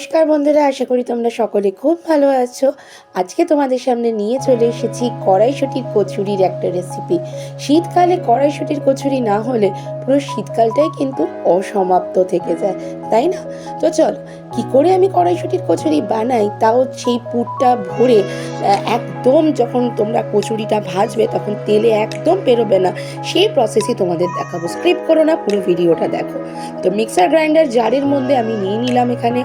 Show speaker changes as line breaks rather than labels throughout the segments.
নমস্কার বন্ধুরা, আশা করি তোমরা সকলে খুব ভালো আছো। আজকে তোমাদের সামনে নিয়ে চলে এসেছি কড়াইশুটির কচুরির একটা রেসিপি শীতকালে কড়াইশুটির কচুরি না হলে পুরো শীতকালটাই কিন্তু অসমাপ্ত থেকে যায়, তাই না? তো চল কি করে আমি কড়াইশুটির কচুরি বানাই? তাও সেই পুরটা ভরে একদম যখন তোমরা কচুরিটা ভাজবে তখন তেলে একদম বেরোবে না। সেই প্রসেসই তোমাদের দেখাবো। স্ক্রিপ করো না, পুরো ভিডিওটা দেখো। তো মিক্সার গ্রাইন্ডার জারের মধ্যে আমি নিয়ে নিলাম এখানে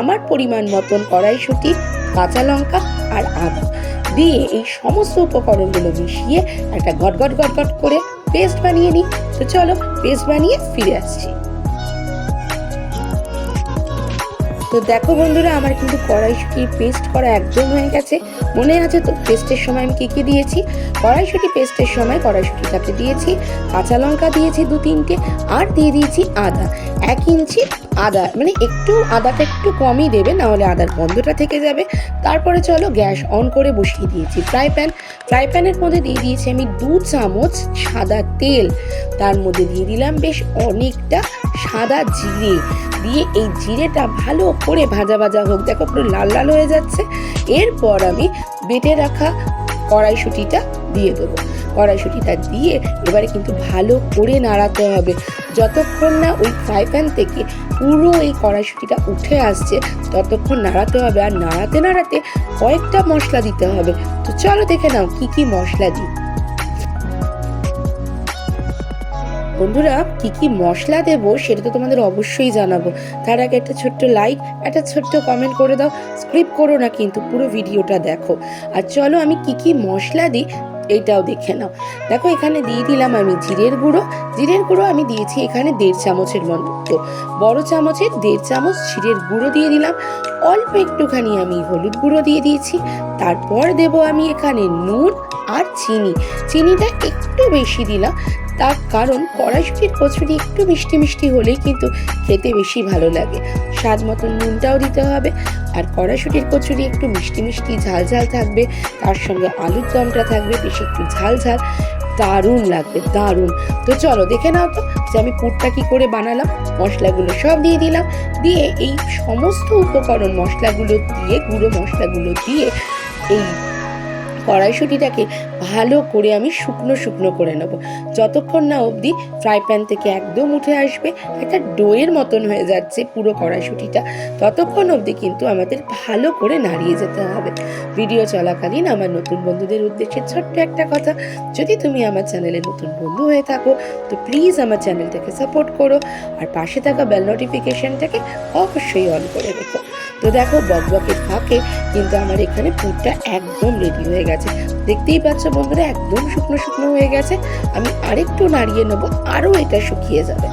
আমার পরিমাণ মতন কড়াইশুঁটি, কাঁচা লঙ্কা আর আদা। দিয়ে এই সমস্ত উপকরণগুলো মিশিয়ে একটা গট গট গট গট করে পেস্ট বানিয়ে নিই। তো চলো পেস্ট বানিয়ে ফিরে আসছি। তো দেখো বন্ধুরা, আমার কিন্তু কড়াইশুঁটি পেস্ট করা একদম হয়ে গেছে। মনে আছে তো পেস্টের সময় আমি কী কী দিয়েছি? কড়াইশুঁটি পেস্টের সময় কড়াইশুঁটিটাকে দিয়েছি, কাঁচা লঙ্কা দিয়েছি দু তিনটে, আর দিয়ে দিয়েছি আদা। এক ইঞ্চি আদা মানে একটু আদাটা একটু কমই দেবে না হলে আদার গন্ধটা থেকে যাবে। তারপরে চলো গ্যাস অন করে বসিয়ে দিয়েছি ফ্রাই প্যান। ফ্রাই প্যানের মধ্যে দিয়ে দিয়েছি আমি দু চামচ সাদা তেল। তার মধ্যে দিয়ে দিলাম বেশ অনেকটা সাদা জিরে। দিয়ে এই জিরেটা ভালো করে ভাজা ভাজা হোক, দেখো পুরো লাল লাল হয়ে যাচ্ছে। এরপর আমি বেটে রাখা কড়াইশুঁটিটা দিয়ে দেবো। কড়াইশুঁটিটা দিয়ে এবারে কিন্তু ভালো করে নাড়াতে হবে। যতক্ষণ না ওই ফ্রাই প্যান থেকে পুরো এই কড়াইশুঁটিটা উঠে আসছে, ততক্ষণ নাড়াতে হবে। আর নাড়াতে নাড়াতে কয়েকটা মশলা দিতে হবে। তো চলো দেখে নাও কি কি মশলা দিই। বন্ধুরা, কি কি মশলা দেব সেটা তো তোমাদের অবশ্যই জানাব। তার আগে একটা ছোট্ট লাইক একটা ছোট্ট কমেন্ট করে দাও স্ক্রিপ করো না কিন্তু পুরো ভিডিওটা দেখো। আর চলো আমি কি কি মশলা দিই এইটাও দেখে নাও। দেখো, এখানে দিয়ে দিলাম আমি জিরের গুঁড়ো। জিরের গুঁড়ো আমি দিয়েছি এখানে দেড় চামচের মতো। বড় চামচের দেড় চামচ জিরের গুঁড়ো দিয়ে দিলাম। অল্প একটুখানি আমি হলুদ গুঁড়ো দিয়ে দিয়েছি। তারপর দেব আমি এখানে নুন আর চিনি। চিনিটা একটু বেশি দিলাম। তার কারণ কড়াইশুটির কচুরি একটু মিষ্টি মিষ্টি হলেই কিন্তু খেতে বেশি ভালো লাগে। স্বাদ মতন নুনটাও দিতে হবে আর কড়াইশুটির কচুরি একটু মিষ্টি মিষ্টি ঝাল ঝাল থাকবে, তার সঙ্গে আলুর দমটা থাকবে, বেশি একটু ঝাল ঝাল। দারুণ লাগবে, দারুণ। তো চলো দেখে নাও তো যে আমি পুরটা কী করে বানালাম। মশলাগুলো সব দিয়ে দিলাম, দিয়ে এই সমস্ত উপকরণ মশলাগুলো দিয়ে, গুঁড়ো মশলাগুলো দিয়ে এই কড়াইশুটিটাকে ভালো করে আমি শুকনো শুকনো করে নেব। যতক্ষণ না অবধি ফ্রাই প্যান থেকে একদম উঠে আসবে, একটা ডোয়ের মতন হয়ে যাচ্ছে পুরো কড়াইশুটিটা, ততক্ষণ অবধি কিন্তু আমাদের ভালো করে নাড়িয়ে যেতে হবে। ভিডিও চলাকালীন আমার নতুন বন্ধুদের উদ্দেশ্যে ছোট্ট একটা কথা, যদি তুমি আমার চ্যানেলে নতুন বন্ধু হয়ে থাকো, তো প্লিজ আমার চ্যানেলটাকে সাপোর্ট করো, আর পাশে থাকা বেল নোটিফিকেশনটাকে অবশ্যই অন করে রেখো। তো দেখো, বকবকের ফাঁকে কিন্তু আমার এখানে পুরটা একদম রেডি হয়ে গেছে। দেখতেই পাচ্ছ বন্ধুরা, একদম শুকনো শুকনো হয়ে গেছে। আমি আরেকটু নাড়িয়ে নেব আরও এটা শুকিয়ে যাবে।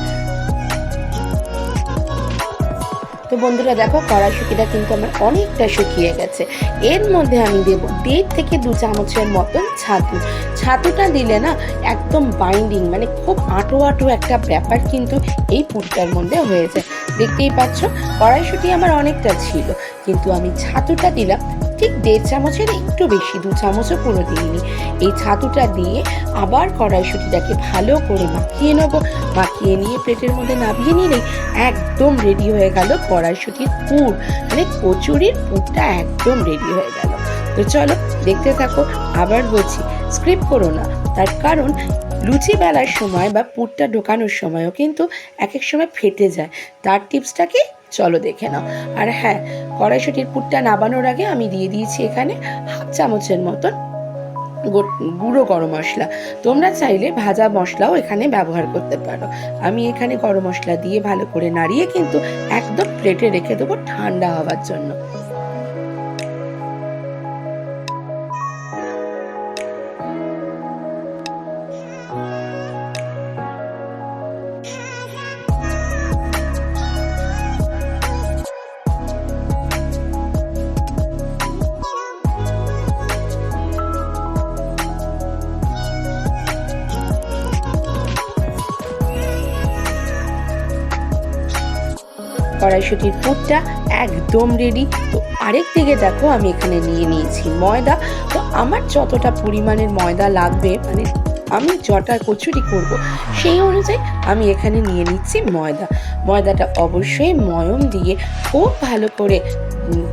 তো বন্ধুরা, দেখো কড়াইশুটিটা কিন্তু আমার অনেকটা শুকিয়ে গেছে। এর মধ্যে আমি দেব দেড় থেকে দু চামচের মতন ছাতু। ছাতুটা দিলে না, একদম বাইন্ডিং মানে খুব আটো আটো একটা ব্যাপার কিন্তু এই পুরটার মধ্যে হয়েছে দেখতেই পাচ্ছ, কড়াইশুটি আমার অনেকটা ছিল, কিন্তু আমি ছাতুটা দিলাম ঠিক দেড় চামচের একটু বেশি, দু চামচও পুরো দিইনি। এই ছাতুটা দিয়ে আবার কড়াইশুটিটাকে ভালো করে মাখিয়ে নেব। মাখিয়ে নিয়ে প্লেটের মধ্যে নামিয়ে নিলেই একদম রেডি হয়ে গেল কড়াইশুটির পুর। মানে কচুরির পুরটা একদম রেডি হয়ে গেল। তো চলো দেখতে থাকো, আবার বলছি স্ক্রিপ্ট করো না। তার কারণ লুচি বেলার সময় বা পুরটা ঢোকানোর সময়ও কিন্তু এক এক সময় ফেটে যায়। তার টিপসটাকে চলো দেখে নাও। আর হ্যাঁ কড়াইশুটির পুরটা নাবানোর আগে আমি দিয়ে দিয়েছি এখানে হাফ চামচের মতন গুঁড়ো গরম মশলা। তোমরা চাইলে ভাজা মশলাও এখানে ব্যবহার করতে পারো। আমি এখানে গরম মশলা দিয়ে ভালো করে নাড়িয়ে কিন্তু একদম প্লেটে রেখে দেবো ঠান্ডা হওয়ার জন্য। কড়াইশুটির পুরটা একদম রেডি তো আরেক দিকে দেখো, আমি এখানে নিয়ে নিয়েছি ময়দা। তো আমার যতটা পরিমাণের ময়দা লাগবে মানে আমি জটা কচুরি করব, সেই অনুযায়ী আমি এখানে নিয়ে নিচ্ছি ময়দা। ময়দাটা অবশ্যই ময়ম দিয়ে খুব ভালো করে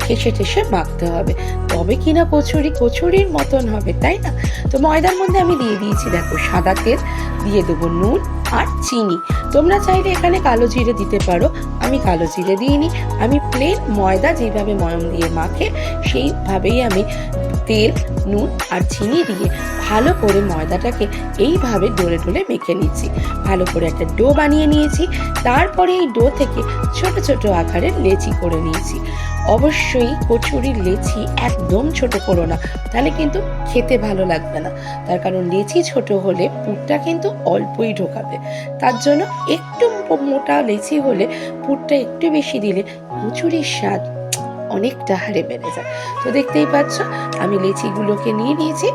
ঠেসে ঠেসে মাখতে হবে। তবে কিনা কচুরি কচুরির মতন হবে, তাই না? তো ময়দার মধ্যে আমি দিয়ে দিয়েছি, দেখো, সাদা তেল, দিয়ে দেবো নুন আর চিনি। তোমরা চাইলে এখানে কালো জিরে দিতে পারো। আমি কালো জিরে দিইনি। আমি প্লেন ময়দা যেভাবে ময়ম দিয়ে মাখে, সেইভাবেই আমি তেল, নুন আর চিনি দিয়ে ভালো করে ময়দাটাকে এইভাবে ডোলে ডোলে মেখে নিচ্ছি। ভালো করে একটা ডো বানিয়ে নিয়েছি। তারপরে এই ডো থেকে ছোট ছোট আকারের লেচি করে নিয়েছি। অবশ্যই কচুরির লেচি একদম ছোট করো না, তাহলে কিন্তু খেতে ভালো লাগবে না। তার কারণ লেচি ছোট হলে পুরটা কিন্তু অল্পই ঢোকাবে। তার জন্য একটু মোটা লেচি হলে পুরটা একটু বেশি দিলে কচুরির স্বাদ অনেকটা হারে বেড়ে যায়। তো দেখতেই পাচ্ছ, আমি লেচিগুলোকে নিয়ে নিয়েছি।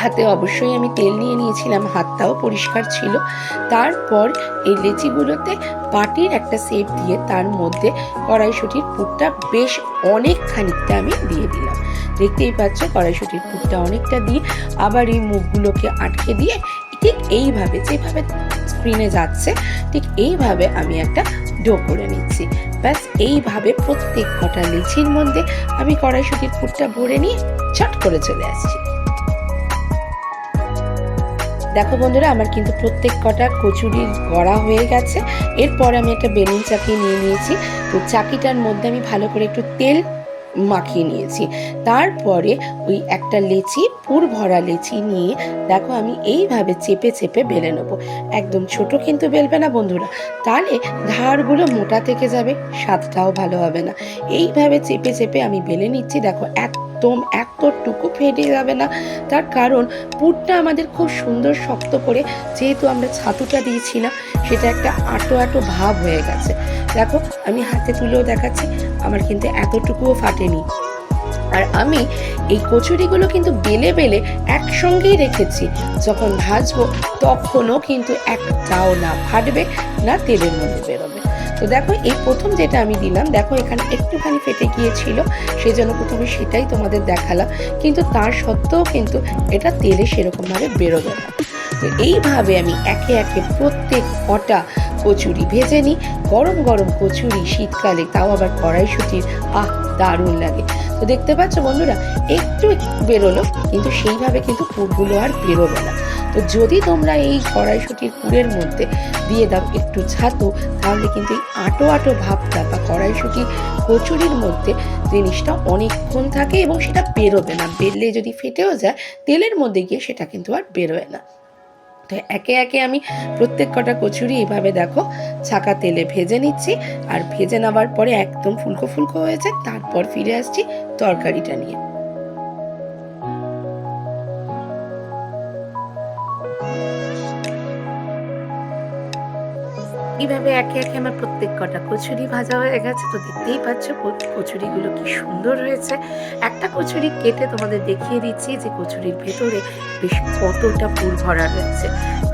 হাতে অবশ্যই আমি তেল নিয়ে নিয়েছিলাম, হাতটাও পরিষ্কার ছিল। তারপর এই লেচিগুলোতে পাটির একটা শেপ দিয়ে তার মধ্যে কড়াইশুটির পুরটা বেশ অনেক খানিকটা আমি দিয়ে দিলাম। দেখতেই পাচ্ছ, কড়াইশুটির পুরটা অনেকটা দিয়ে আবার এই মুখগুলোকে আটকে দিয়ে ঠিক এইভাবে, যেভাবে স্ক্রিনে যাচ্ছে, ঠিক এইভাবে আমি একটা ডো করে নিচ্ছি। ব্যাস, এইভাবে প্রত্যেক কটা লিচির মধ্যে আমি কড়াইশুটির পুরটা ভরে নিয়ে ছট করে চলে আসছি। দেখো বন্ধুরা, আমার কিন্তু প্রত্যেক কটা কচুরির গড়া হয়ে গেছে। এরপর আমি একটা বেলুন চাকি নিয়ে নিয়েছি। তো চাকিটার মধ্যে আমি ভালো করে একটু তেল মাখিয়ে নিয়েছি। তারপরে ওই একটা লেচি, পুর ভরা লেচি নিয়ে দেখো আমি এইভাবে চেপে চেপে বেলে নেব। একদম ছোট কিন্তু বেলবে না বন্ধুরা। তাহলে ধারগুলো মোটা থেকে যাবে, স্বাদটাও ভালো হবে না। এইভাবে চেপে চেপে আমি বেলে নিচ্ছি। দেখো একদম এতটুকু ফেটে যাবে না। তার কারণ পুরটা আমাদের খুব সুন্দর শক্ত করে যেহেতু আমরা ছাতুটা দিয়েছি না, সেটা একটা আটো আটো ভাব হয়ে গেছে। দেখো, আমি হাতে তুলেও দেখাচ্ছি, আমার কিন্তু এতটুকুও ফাটেনি। আর আমি এই কচুরিগুলো কিন্তু বেলে বেলে একসঙ্গেই রেখেছি। যখন ভাজবো তখনও কিন্তু একটাও না, ফাটবে না, তেলের মধ্যে বেরোবে। তো দেখো, এই প্রথম যেটা আমি দিলাম, দেখো এখানে একটুখানি ফেটে গিয়েছিল সেই জন্য প্রথমে সেটাই তোমাদের দেখালাম, কিন্তু তার সত্ত্বেও কিন্তু এটা তেলে সেরকমভাবে বেরোবে না। তো এইভাবে আমি একে একে প্রত্যেক কটা কচুরি ভেজে নিই, গরম গরম কচুরি শীতকালে, তাও আবার কড়াইশুটির, আহ, দারুণ লাগে। তো দেখতে পাচ্ছ বন্ধুরা, একটু বেরোলো, কিন্তু সেইভাবে কিন্তু পুরগুলো আর বেরোবে না। তো যদি তোমরা এই কড়াইশুটির পুরের মধ্যে দিয়ে দাও একটু ছাতু, তাহলে কিন্তু এই আটো আটো ভাবটা বা কড়াইশুটি কচুরির মধ্যে জিনিসটা অনেকক্ষণ থাকে এবং সেটা বেরোবে না। বেরলে যদি ফেটেও যায়, তেলের মধ্যে গিয়ে সেটা কিন্তু আর বেরোয় না। তো একে একে আমি প্রত্যেক কটা কচুরি এইভাবে দেখো ছাকা তেলে ভেজে নিচ্ছি আর ভেজে নেওয়ার পরে একদম ফুলকো ফুলকো হয়েছে, তারপর ফিরে আসছি তরকারিটা নিয়ে। এইভাবে একে একে আমার প্রত্যেক কটা কচুরি ভাজা হয়ে গেছে তো দেখতেই পাচ্ছ কচুরিগুলো কি সুন্দর হয়েছে। একটা কচুরি কেটে তোমাদের দেখিয়ে দিচ্ছি যে কচুরির ভেতরে বেশ কতটা পুর ভরা রয়েছে।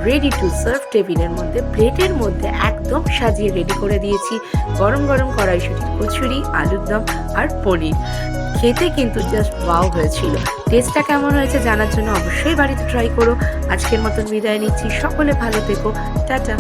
রেডি টু সার্ভ টেবিলের মধ্যে, প্লেটের মধ্যে একদম সাজিয়ে রেডি করে দিয়েছি। গরম গরম কড়াইশুটির কচুরি, আলুর দম আর পনির। খেতে কিন্তু জাস্ট ওয়াও হয়েছিল। টেস্টটা কেমন হয়েছে জানার জন্য অবশ্যই বাড়িতে ট্রাই করো। আজকের মতন বিদায় নিচ্ছি। সকলে ভালো থেকো। টাটা।